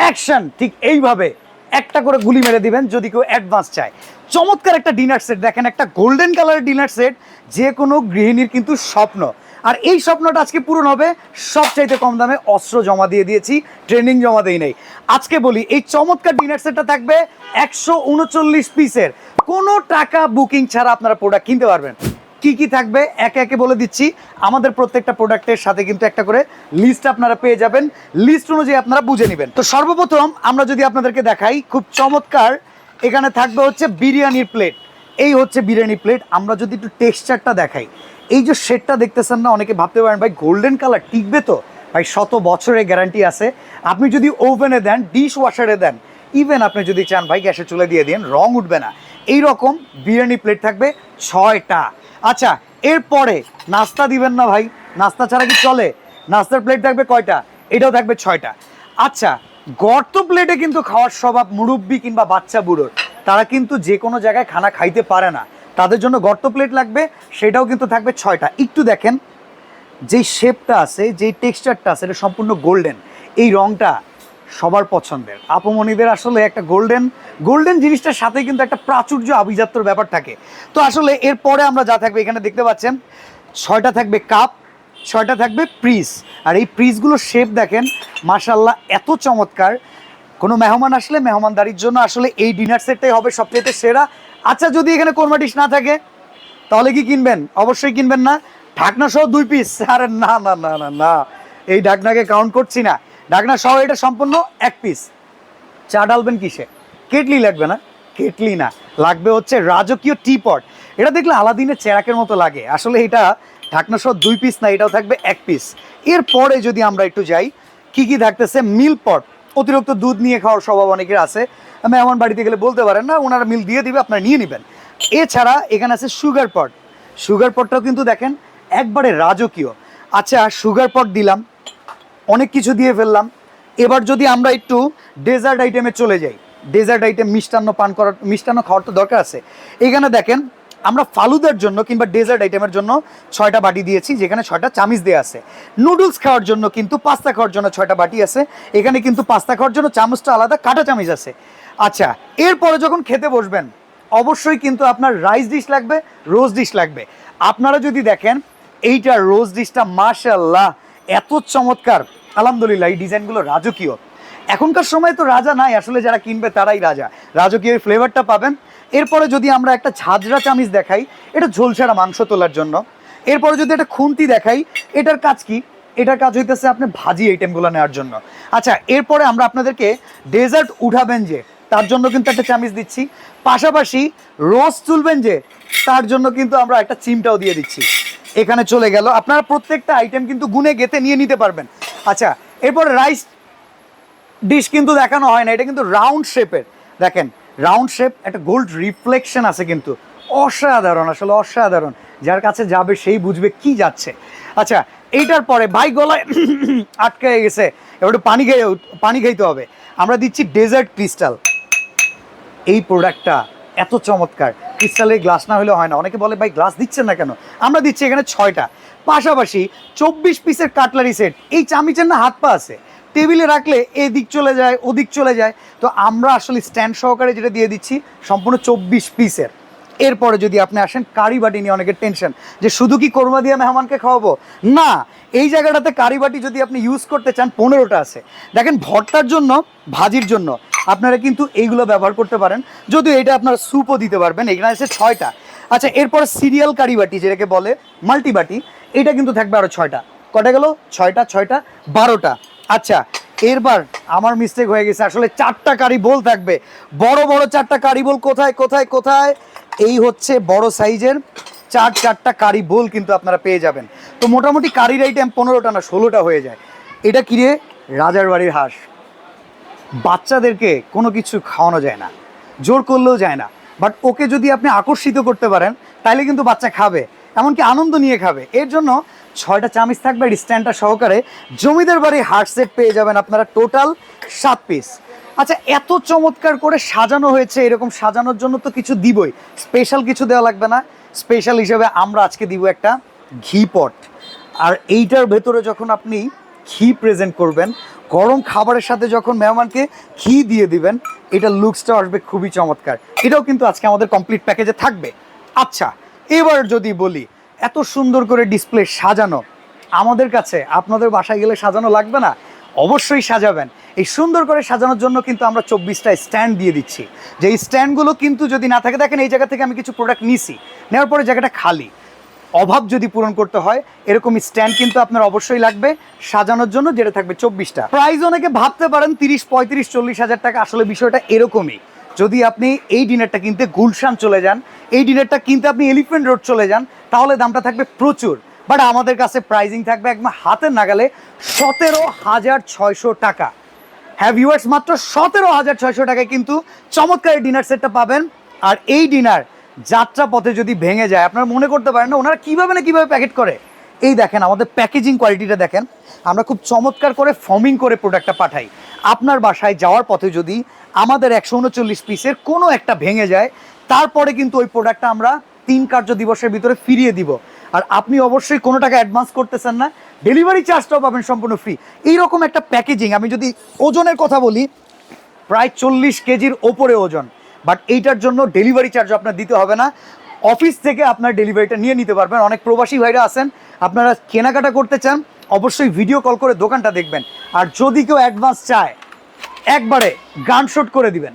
Action, ঠিক এইভাবে একটা করে গুলি মেরে দিবেন যদি কেউ অ্যাডভান্স চায়। চমৎকার একটা ডিনার সেট দেখেন একটা গোল্ডেন কালারের ডিনার সেট যে কোনো গৃহিণীর কিন্তু স্বপ্ন। আর এই স্বপ্নটা আজকে পূরণ হবে সবচাইতে কম দামে, অস্ত্র জমা দিয়ে দিয়েছি ট্রেনিং জমা দেই নেই। আজকে বলি, এই চমৎকার ডিনার সেটটা থাকবে একশো উনচল্লিশ পিসের কোনো টাকা বুকিং ছাড়া আপনারা প্রোডাক্ট কিনতে পারবেন। কি কি থাকবে, একে একে বলে দিচ্ছি। আমাদের প্রত্যেকটা প্রোডাক্টের সাথে কিন্তু একটা করে লিস্ট আপনারা পেয়ে যাবেন। লিস্ট অনুযায়ী আপনারা বুঝে নেবেন। তো সর্বপ্রথম আমরা যদি আপনাদেরকে দেখাই, খুব চমৎকার, এখানে থাকবে হচ্ছে বিরিয়ানির প্লেট এই হচ্ছে বিরিয়ানি প্লেট আমরা যদি একটু টেক্সচারটা দেখাই, এই যে শেডটা দেখতেছেন না, অনেকে ভাবতে পারেন, ভাই গোল্ডেন কালার টিকবে তো? ভাই, শত বছরের গ্যারান্টি আছে। আপনি যদি ওভেনে দেন ডিশ ওয়াশারে দেন ইভেন আপনি যদি চান, ভাই গ্যাসে চলে দিয়ে দিন, রং উঠবে না। এই রকম বিরিয়ানি প্লেট থাকবে ছয়টা। আচ্ছা এরপরে নাস্তা দিবেন না ভাই। নাস্তা ছাড়া কি চলে? নাস্তার প্লেট থাকবে কয়টা? এটাও থাকবে ছয়টা। আচ্ছা গর্ত প্লেটে কিন্তু খাওয়ার স্বভাব মুরব্বি কিংবা বাচ্চা বুড়োর, তারা কিন্তু যে কোনো জায়গায় খানা খাইতে পারে না। তাদের জন্য গর্ত প্লেট লাগবে, সেটাও কিন্তু থাকবে ছয়টা। একটু দেখেন, যেই শেপটা আছে, যেই টেক্সচারটা আছে, এটা সম্পূর্ণ গোল্ডেন এই রংটা সবার পছন্দের। আপমনিদের আসলে একটা গোল্ডেন গোল্ডেন জিনিসটার সাথে কিন্তু একটা প্রাচুর্য আভিজাত্যর ব্যাপার থাকে। তো আসলে এরপরে আমরা যা থাকবে এখানে দেখতে পাচ্ছেন, ছয়টা থাকবে কাপ ছয়টা থাকবে প্রিস আর এই প্রিসগুলোর শেপ দেখেন মাশাল্লাহ এত চমৎকার। কোনো মেহমান আসলে মেহমানদারির জন্য আসলে এই ডিনার সেটটাই হবে সবচেয়ে সেরা। আচ্ছা যদি এখানে কোরমা ডিশ না থাকে, তাহলে কি কিনবেন? অবশ্যই কিনবেন না। ঢাকনা সহ দুই পিস আরে না না না না না। এই ঢাকনাকে কাউন্ট করছি না। ঢাকনা সহ এটা সম্পূর্ণ এক পিস চা ডালবেন কিসে? কেটলি লাগবে না? কেটলি না। লাগবে হচ্ছে রাজকীয় টি পট এটা দেখলে আলাদিনের চেরাকের মতো লাগে। আসলে এটা ঢাকনা সহ দুই পিস না, এটাও থাকবে এক পিস এরপরে যদি আমরা একটু যাই, কি কি থাকতেছে? মিল পট অতিরিক্ত দুধ নিয়ে খাওয়ার স্বভাব অনেকের আছে। মেহমান বাড়িতে গেলে বলতে পারেন, না, ওনারা মিল দিয়ে দিবে, আপনারা নিয়ে নেবেন। এছাড়া এখানে আছে সুগার পট সুগার পটটাও কিন্তু দেখেন, একবারে রাজকীয়। আচ্ছা সুগার পট দিলাম। অনেক কিছু দিয়ে ফেললাম। এবার যদি আমরা একটু ডেজার্ট আইটেমে চলে যাই। ডেজার্ট আইটেম মিষ্টান্ন পান করার, মিষ্টান্ন খাওয়ার তো দরকার আছে। এখানে দেখেন, আমরা ফালুদার জন্য কিংবা ডেজার্ট আইটেমের জন্য ছয়টা বাটি দিয়েছি, যেখানে ছয়টা চামিচ দেওয়া আছে। নুডলস খাওয়ার জন্য কিন্তু পাস্তা খাওয়ার জন্য ছয়টা বাটি আছে। এখানে কিন্তু পাস্তা খাওয়ার জন্য চামচটা আলাদা, কাটা চামিচ আছে। আচ্ছা এরপরে যখন খেতে বসবেন, অবশ্যই কিন্তু আপনার রাইস ডিশ লাগবে রোজ ডিশ লাগবে। আপনারা যদি দেখেন, এইটা রোজ ডিশটা মাশাল্লাহ এত চমৎকার। আলহামদুলিল্লাহ, এই ডিজাইনগুলো রাজকীয়। এখনকার সময় তো রাজা নাই, আসলে যারা কিনবে তারাই রাজা। রাজকীয় ফ্লেভারটা পাবেন। এরপরে যদি আমরা একটা ঝাঁঝরা চামিচ দেখাই, এটা ঝোলছাড়া মাংস তোলার জন্য। এরপরে যদি একটা খুন্তি দেখাই, এটার কাজ কি? এটার কাজ হইতেছে আপনি ভাজি আইটেমগুলো নেওয়ার জন্য। আচ্ছা এরপরে আমরা আপনাদেরকে ডেজার্ট উঠাবেন যে, তার জন্য কিন্তু একটা চামিজ দিচ্ছি। পাশাপাশি রোজ তুলবেন যে, তার জন্য কিন্তু আমরা একটা চিমটাও দিয়ে দিচ্ছি। এখানে চলে গেল। আপনারা প্রত্যেকটা আইটেম কিন্তু গুনে গেতে নিয়ে নিতে পারবেন। আচ্ছা এরপরে রাইস ডিশ কিন্তু দেখানো হয় না, এটা কিন্তু রাউন্ড শেপের দেখেন রাউন্ড শেপ একটা গোল্ড রিফ্লেকশন আছে কিন্তু। অসাধারণ, আসলে অসাধারণ। যার কাছে যাবে সেই বুঝবে কি যাচ্ছে। আচ্ছা এইটার পরে ভাই গলায় আটকে গেছে। এবার পানি খেয়ে, পানি খাইতে হবে। আমরা দিচ্ছি ডেজার্ট ক্রিস্টাল এই প্রোডাক্টটা এত চমৎকার। ক্রিস্টালের গ্লাস না হলে হয় না। অনেকে বলে, ভাই গ্লাস দিচ্ছেন না কেন? আমরা দিচ্ছি এখানে ছয়টা। পাশাপাশি চব্বিশ পিসের কাটলারি সেট। এই চামিচের না হাত পা আছে। টেবিলে রাখলে এদিক চলে যায়, ওদিক চলে যায়। তো আমরা আসলে স্ট্যান্ড সহকারে যেটা দিয়ে দিচ্ছি, সম্পূর্ণ চব্বিশ পিসের। এরপরে যদি আপনি আসেন, কারি বাটি নিয়ে অনেকের টেনশন যে শুধু কি কোরমা দিয়ে মেহমানকে খাওয়াবো? না, এই জায়গাটাতে কারি বাটি যদি আপনি ইউজ করতে চান, পনেরোটা আছে। দেখেন, ভর্তার জন্য, ভাজির জন্য আপনারা কিন্তু এইগুলো ব্যবহার করতে পারেন। যদিও এটা আপনারা স্যুপও দিতে পারবেন, এখানে আছে ছয়টা। আচ্ছা এরপর সিরিয়াল কারি বাটি, যেটাকে বলে মাল্টি বাটি এটা কিন্তু থাকবে আরও ছয়টা। কটা গেল? ছয়টা ছয়টা, বারোটা। আচ্ছা এরবার আমার মিস্টেক হয়ে গেছে। আসলে চারটা কারি বোল থাকবে। বড় বড় চারটা কারি বোল কোথায় কোথায় কোথায়? এই হচ্ছে বড় সাইজের চার, চারটা কারি বোল কিন্তু আপনারা পেয়ে যাবেন। তো মোটামুটি কারির আইটেম পনেরোটা না ষোলোটা হয়ে যায়। এটা কিরে রাজার বাড়ির হাঁস। বাচ্চাদেরকে কোনো কিছু খাওয়ানো যায় না। জোর করলেও যায় না। বাট ওকে যদি আপনি আকর্ষিত করতে পারেন তাহলে কিন্তু বাচ্চা খাবে। এমনকি আনন্দ নিয়ে খাবে। এর জন্য ছয়টা চামিচ থাকবে স্ট্যান্ডটা সহকারে জমিদার বাড়ি হার্ট সেট পেয়ে যাবেন আপনারা টোটাল সাত পিস। আচ্ছা এত চমৎকার করে সাজানো হয়েছে, এরকম সাজানোর জন্য তো কিছু দিবই। স্পেশাল কিছু দেওয়া লাগবে না। স্পেশাল হিসেবে আমরা আজকে দিব একটা ঘি পট। আর এইটার ভেতরে যখন আপনি ঘি প্রেজেন্ট করবেন, গরম খাবারের সাথে যখন মেহমানকে ঘি দিয়ে দিবেন, এটা লুকসটা আসবে খুবই চমৎকার। এটাও কিন্তু আজকে আমাদের কমপ্লিট প্যাকেজে থাকবে। আচ্ছা এবার যদি বলি, এত সুন্দর করে ডিসপ্লে সাজানো, আমাদের কাছে, আপনাদের বাসায় গেলে সাজানো লাগবে না? অবশ্যই সাজাবেন। এই সুন্দর করে সাজানোর জন্য কিন্তু আমরা চব্বিশটা স্ট্যান্ড দিয়ে দিচ্ছি। যে এই স্ট্যান্ডগুলো কিন্তু যদি না থাকে, দেখেন এই জায়গা থেকে আমি কিছু প্রোডাক্ট নিছি। নেওয়ার পরে জায়গাটা খালি। অভাব যদি পূরণ করতে হয়, এরকম স্ট্যান্ড কিন্তু আপনার অবশ্যই লাগবে সাজানোর জন্য, যেটা থাকবে চব্বিশটা। প্রাইস অনেকে ভাবতে পারেন, তিরিশ, পঁয়ত্রিশ, চল্লিশ হাজার টাকা, আসলে বিষয়টা এরকমই। যদি আপনি এই ডিনারটা কিনতে গুলশান চলে যান, এই ডিনারটা কিনতে আপনি এলিফেন্ট রোড চলে যান, তাহলে দামটা থাকবে প্রচুর। বাট আমাদের কাছে প্রাইজিং থাকবে একদম হাতের নাগালে সতেরো হাজার ছয়শো টাকা। হ্যাভ ভিউয়ার্স মাত্র সতেরো হাজার ছয়শো টাকায় কিন্তু চমৎকার ডিনার সেটটা পাবেন। আর এই ডিনার যাত্রা পথে যদি ভেঙে যায়, আপনারা মনে করতে পারেন না, ওনারা কীভাবে না কীভাবে প্যাকেট করে। এই দেখেন, আমাদের প্যাকেজিং কোয়ালিটিটা দেখেন। আমরা খুব চমৎকার করে ফর্মিং করে প্রোডাক্টটা পাঠাই। আপনার বাসায় যাওয়ার পথে যদি আমাদের একশো উনচল্লিশ পিসের কোনো একটা ভেঙে যায়, তারপরে কিন্তু ওই প্রোডাক্টটা আমরা তিন কার্য দিবসের ভিতরে ফিরিয়ে দিব। আর আপনি অবশ্যই কোনো টাকা অ্যাডভান্স করতেছেন না ডেলিভারি চার্জটাও পাবেন সম্পূর্ণ ফ্রি এইরকম একটা প্যাকেজিং আমি যদি ওজনের কথা বলি, প্রায় চল্লিশ কেজির ওপরে ওজন। বাট এইটার জন্য ডেলিভারি চার্জ আপনার দিতে হবে না। অফিস থেকে আপনার ডেলিভারিটা নিয়ে নিতে পারবেন। অনেক প্রবাসী ভাইরা আছেন, আপনারা কেনাকাটা করতে চান, অবশ্যই ভিডিও কল করে দোকানটা দেখবেন। আর যদি কেউ অ্যাডভান্স চায়, একবারে গান শট করে দিবেন।